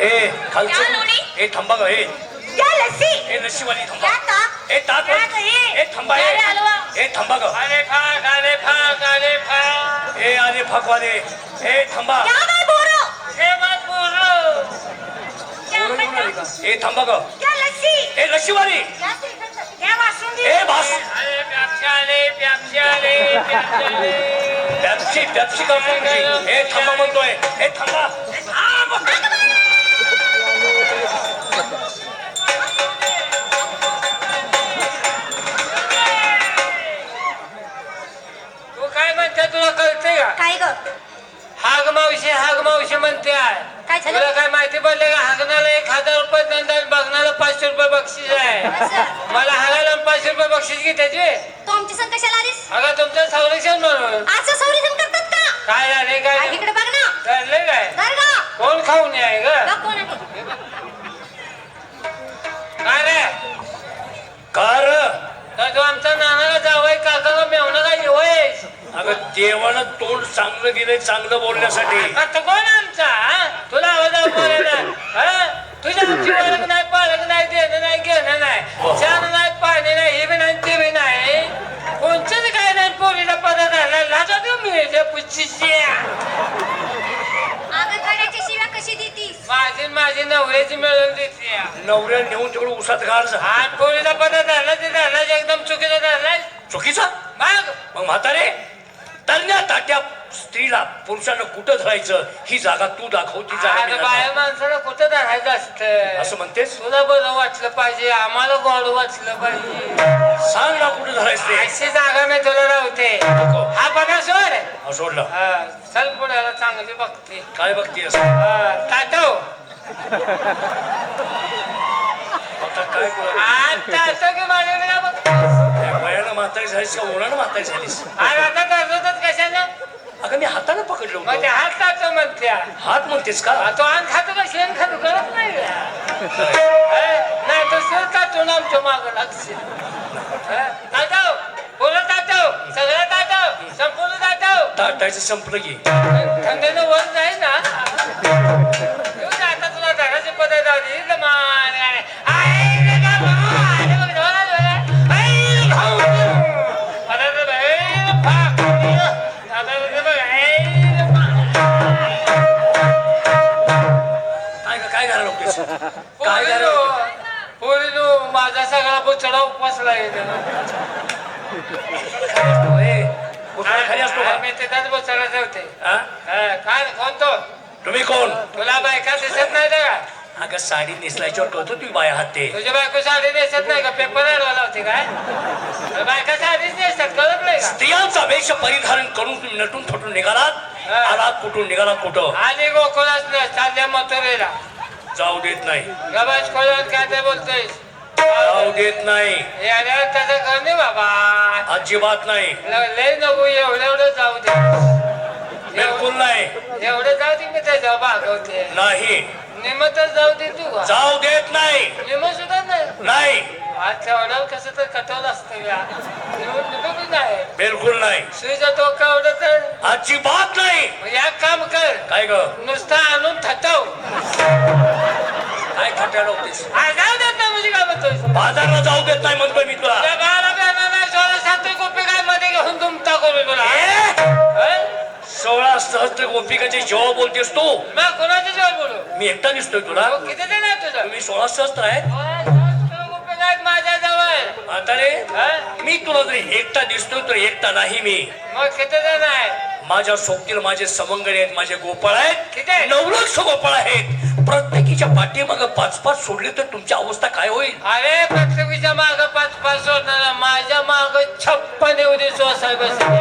ए खालचं? ए थांबा ग ए. क्या लस्सी. ए लस्सीवाली थांबा. क्या ताक ए ताक? ए थांबा ए. क्या रे हलवा? ए थांबा ग. आले फाक आले फाक आले फाक ए आले फाकवाले ए थांबा. बोलो हे बोलो का? ए थांबा ग. क्या लस्सी. ए लस्सीवाली श्रीखंड? ए बास आले प्यापशे आले प्यापशे आले प्यापशे आले. पॅप्सी पॅप्सी का पॅप्सी ए थांबा म्हणतोय. ए थांबा. तू कळते का? काय ग? हाग मावशी हाग मावशी म्हणते आहे. काय झालं? तुला काय माहिती पडले का? हागणाला एक हजार रुपये दंड आणि बघणाला पाचशे रुपये बक्षीस आहे. असं? मला हागायला पाचशे रुपये बक्षीस घे त्याचे. तू आमची संग कशाला आलीस? अगं तुमचं संरक्षण म्हणून. असं? चांगलं दिलंय चांगलं बोलण्यासाठी. आता कोण आमचा हा? तुला आवाज बोलायला? हा? तुझ्या आमची ओळख नाही पाळख नाही देणं नाही घेणं नाही छान नाही पाणी नाही हे बी नाही ते बी नाही. कोणचंच काय नाही पोरीला पदार्थ आला लाजा देऊ मी पुच्छीची अगं शिव्या कशी देतीस? माझी माझी नवऱ्याची मिळून देते नवऱ्याला नेऊन तिकडे उसात घाल जा. आज पोरीला पदार्थ झाला ते झाला एकदम चुकीचा झाला चुकीचा? मग? मग म्हातारे तन्या ताट्या स्त्रीला पुरुषानं कुठं धरायचं? ही जागा तू दाखव ती जागा मी बाया. माणसाला कुठं धरायचं असं असतं म्हणतेस? तुला बरं वाटलं पाहिजे आम्हाला गोड वाटलं पाहिजे. सांग ना कुठं धरायचं ते. अशी जागा मी तुला राहते नको. हा बघा सोड. हा, सोडलं. हा, चल पुण्याला चांगली बघते. काय बघतीयस हा, ताटव आता काय? हा, ताटव की माझ्याकडे वयानं म्हातारी झालीस का उन्हानं म्हातारी झालीस आता कशाला? अगं मी हातानं पकडलं मग ते होतं ताटव म्हणत्या. हात म्हणतेस का? तो आण खातो का शेण खातो? करत नाही का? हा, नाही तर शेण ताटव ना आमच्या माग लागशील. ताटव बोला ताटव सगळं ताटव संपूर्ण ताटव ताटायचं संपलं की. थंडीनं वर जाईल ना. माझा सगळा बुचडा उपसला खाली असतो का मी तिथंच बुचडा ठेवते काय कोण तो? तुम्ही कोण? तुला बायका दिसत नाही का? अगं साडी नेसल्याच्यावर कळतो तुम्ही बाया हात ते. तुझी बायको साडी नेसत नाही का? पेपर होती काय? बायका साडीच नेसतात कळत नाही स्त्रियांचा वेश परिधारण करून तुम्ही नटून थटून निघालात. आलात कुठून निघालात कुठं? आली गोकुळाच चालल्या मथुरेला जाऊ देत नाही. गबाज खोलत काय ते बोलतोय जाऊ देत नाही. बाबा. अजिबात नाही. ल- लय नको एवढं एवढं जाऊ दे. बिलकुल नाही. एवढं जाऊ दे मी त्याच्या भागवते. नाही. निमतच जाऊ दे तू. जाऊ देत नाही. निम सुद्धा नाही. नाही. आज तेवढं कसं तर कटवलं असतं या. निम निम नाही बिलकुल नाही. सुईचा तो तर अजिबात नाही. मग एक काम कर. काय ग? नुसतं आणून थटव काय खट्या होतीस? आ, बाजारला जाऊ देत नाही म्हणतोय मी तुला. सोळा? हं? सहस्त्र गोपिकाचे जेव्हा बोलतेस तू. कोणाची जेव्हा बोलू? मी एकटा दिसतोय तुला. तो किती जण आहे तुझं तुम्ही सोळा सहस्त्र आहेत. माझ्या जवळ? म्हातारे हं? मी तुला जरी एकटा दिसतोय तर एकटा नाही मी. मग किती जण आहे माझ्या सोबतील माझे सवंगडी आहेत माझे गोपाळ किती आहेत. आहेत? नवलक्ष गोपाळ आहेत. प्रत्येकीच्या पाठीमाग पाच पाच सोडले तर तुमची अवस्था काय होईल? अरे प्रत्येकीच्या माग पाच पाच सोडणार माझ्या माग छप्पन एवढी सोसाय बसली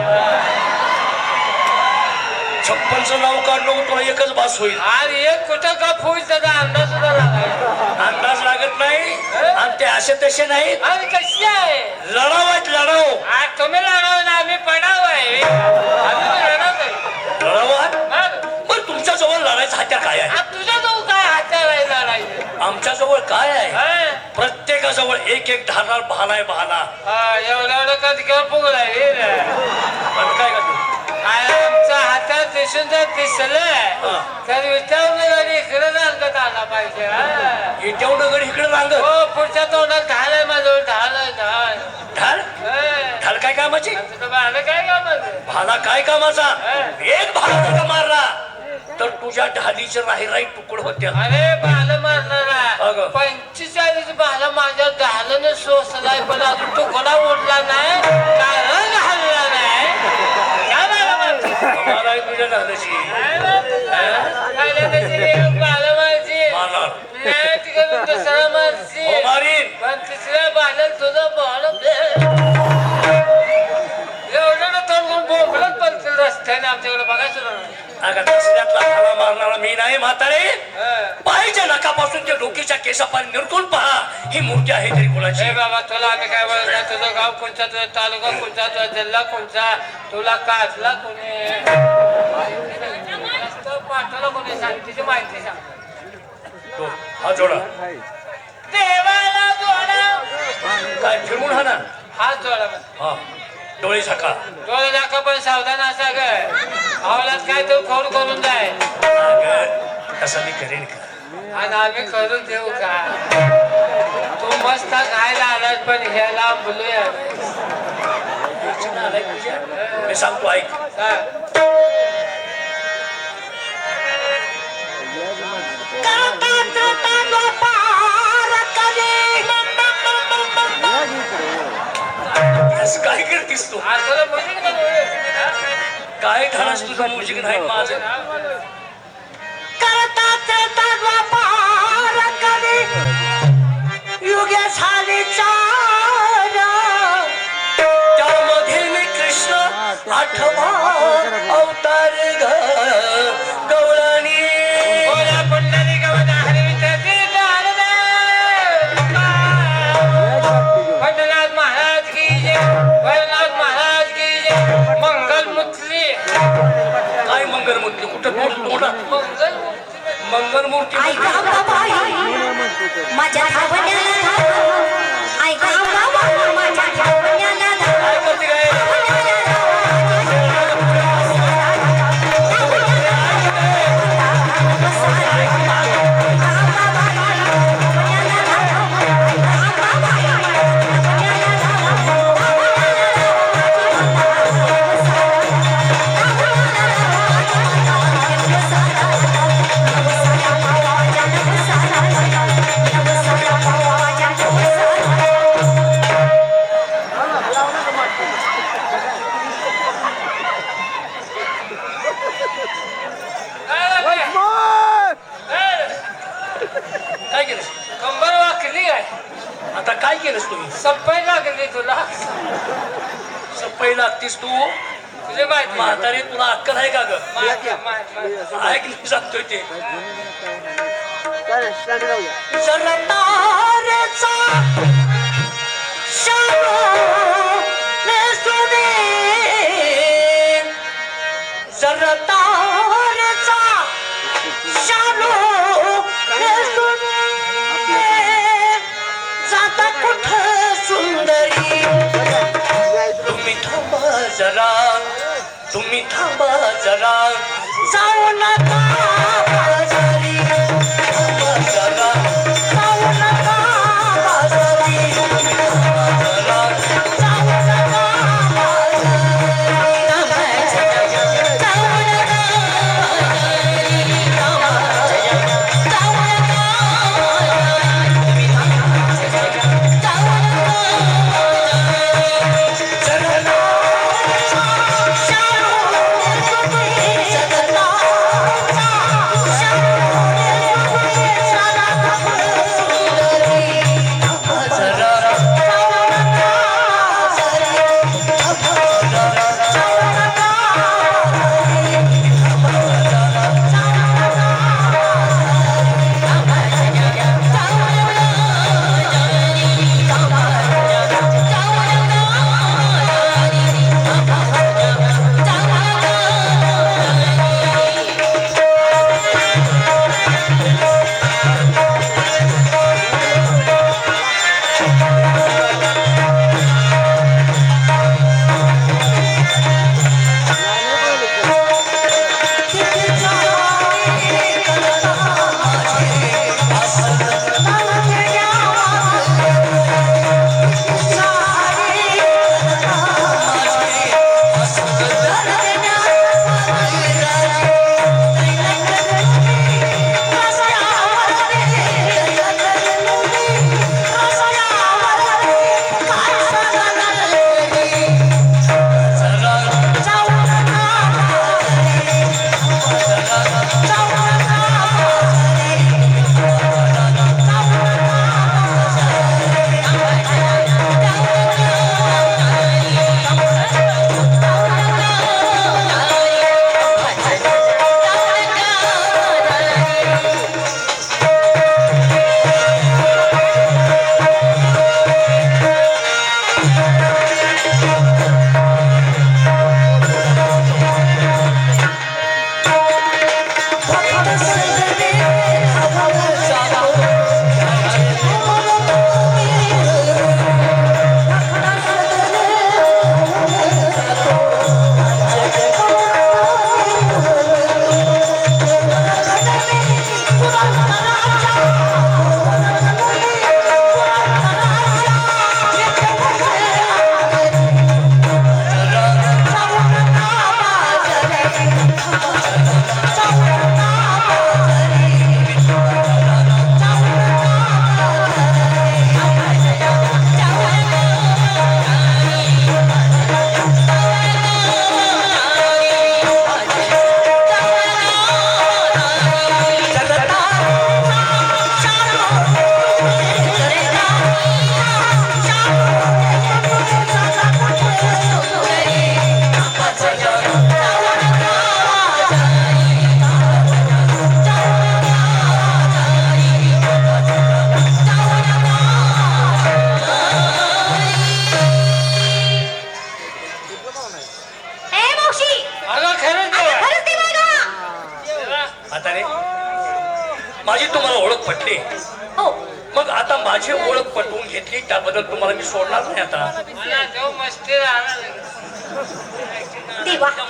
छप्पनचं नाव काढलो की तुला एकच बास होईल. आणि एक कुठं का फुल त्याचा अंदाज सुद्धा लागायचा अंदाज लागत नाही आणि ते असे तसे नाहीत. आणि कशी आहे? लढाव आहेत लढाव. आज तुम्ही लढाव ना आम्ही पडाव आहे. आम्ही लढत आहे. लढाव आहात? मग पण तुमच्या जवळ लढायचं हत्यार काय आहे? तुझ्या जाऊ काय हातात आहे लढायचं आमच्या जवळ काय आहे? प्रत्येकाजवळ एक एक धारदार बहाना आहे बहाना. पण काय का तू काय आमच्या हातात सुंदर दिसलं. तर विचारून गाडी इकडे रांगत आला पाहिजे हा. इकडे हो पुढच्या तोंडात ढाल आहे माझं ढाल आहे ढाल. ढाल. ढाल काय कामाची? भाडं काय कामाचं? भाला काय कामाचा. एक भाला मारला. तर तुझ्या ढालीचे राही राही तुकड होत्या अरे बाल मारणारा अगं. पंचेचाळीस बाल माझ्या ढालनं सोसलाय पण अजून तुकडा उडला नाही कारण हल्ला नाही काय बाला मारते? मला तुझ्या ढालाची काय मारते? काय नाही त्याची रे, मारची. मारणार नाही, तिकडून दुसरा मारची. हो मारीन पण तिसऱ्या बाल्यात तुझं बाळ आमच्याकडे बघायचं अगं दुसऱ्यातला मारणारा मी नाही म्हातारे. हं. पायच्या नकापासून ते डोकीच्या केसापासून निरकून पहा. ही मूर्ती आहे तरी कोणाची? ए बाबा तुला आम्ही काय बोलणार तुझं गाव कोणचा? तुझा तालुका कोणचा? तुझा जिल्हा कोणचा? तुला काचला कोणी? रस्ता पाठवला कोणी? सांग तिची माहिती सांग. तो, हा जोडा. देवाला जोडा. काय फिरवून हा ना हात जोडा. हा. डोळे झाका. डोळे दाखवा पण सावधान असा ग. आवलात काय तो खोड करून जाय अगं तसं मी करेन का? आणि आम्ही करून देऊ का? तू मस्त खायला आलास पण ह्याला बोलूया? मी सांगतो ऐक. असं काय करतीस तू? काय ठाणास तुझं म्युझिक नाही माझं. त्यामध्ये मी कृष्ण आठवा अवतार गवळणी. गवना हरिविठ्ठल पंढरनाथ महाराज की जय. मंगलमूर्ती कुठं तोंड मंगलमूर्ती माझ्या धावण्याला धाव. ऐका बाबा माझ्या धावण्याला धाव. काय केलंस तुम्ही? सप्पाई लागली तुला. सप्पई लागतीस तू? तुझे माहिती म्हातारी तुला अक्कल आहे का ग? ऐक सांगतोय ते. जाता तुम्ही थांबा जरा. जाऊ नका.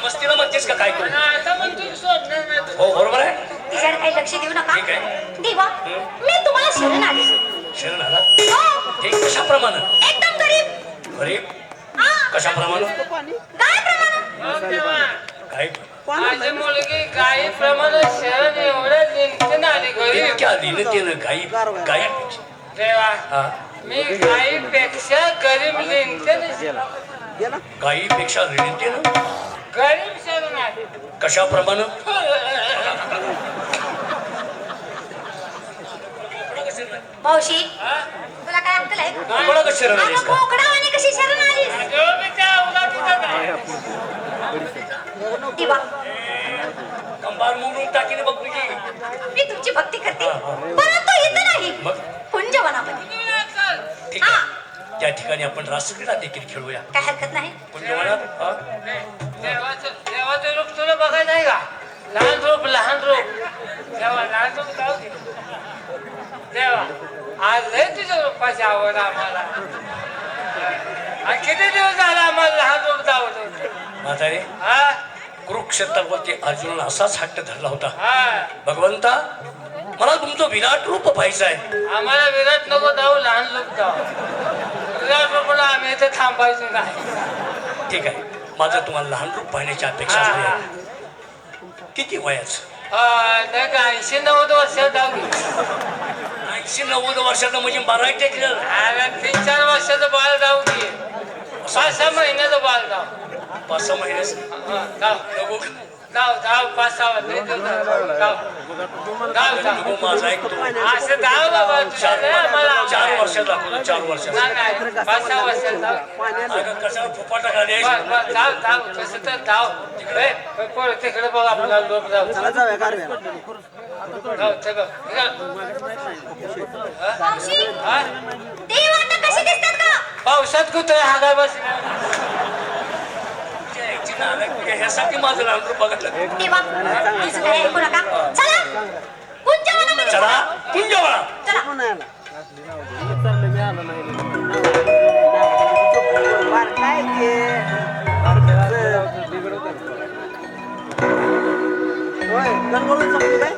मस्तीला म्हणतेस का काय. हो बरोबर आहे? तिच्याकडे काही लक्ष देऊ नका. ठीक आहे. देवा मी तुम्हाला शरण आले. शरण आला हो. कशाप्रमाणे? एकदम गरीब. हा. कशाप्रमाणे? काय प्रमाण देवा. काय मुलगी गायीप्रमाणे शरण एवढं निंतून आली इतक्या लिनतेनं गाई गाई देवा. मी गायीपेक्षा गरीब गाईपेक्षा लिनतेनं गरीब शरण आली. कशाप्रमाणे? मावशी हा? तुला काय अक्कल आहे? कशी शरण आलीस? मी त्या अवलादीचा नाही. देवा कंबार मोडून टाकीने बघ तुझी. मी तुमची भक्ती करते. परंतु इथं नाही. मग? कुंजवनामध्ये ठीक आहे. त्या ठिकाणी आपण रासक्रीडा देखील खेळूया. काय हरकत नाही? कुंजवनात हा? देवाचं देवाचं रूप तुला बघायचं आहे का? लहान रूप लहान रूप. देवा लहान रूप जाऊ दे. देवा आज लय तुझ्या रूपाची आवड आम्हाला. आणि किती दिवस झाला आम्हाला लहान रूप दावत होतं म्हातारे हा? कुरुक्षेत्रावरती अर्जुनाला असाच हट्ट धरला होता. हा. भगवंता मला तुमचं विराट रूप पाहिजे आहे. आम्हाला विराट नको जाऊ लहान लोक जाऊ विराट रूपला आम्ही इथे थांबायचो नाही. ठीक आहे. माझं तुम्हाला लहान रूप पाहण्याची अपेक्षा. आहे किती वयाचं? नाही का ऐंशी नव्वद वर्षात जाऊ. ऐंशी नव्वद वर्षाचं म्हणजे बारा टेकलं अरे तीन चार वर्षाचं बाळ जाऊ दे पाच सहा महिन्याचं बाळ जाऊ. पाच सहा महिन्याचं जाऊ. नको. पाच सहा वर्ष. जाऊ. नको माझा ऐकतो असं बाबा तुझ्या चार नाही आम्हाला चार आवड. वर्षात दाखवतो चार वर्षात. पाच सहा तर जाऊ तिकडे. बघ आपला लोक जाऊ. जाऊ ते बघ इकडं. मावशी हा? देव आता कशी दिसतात का पावसात हागाय बस? ह्यासाठी माझं लहान चला. काय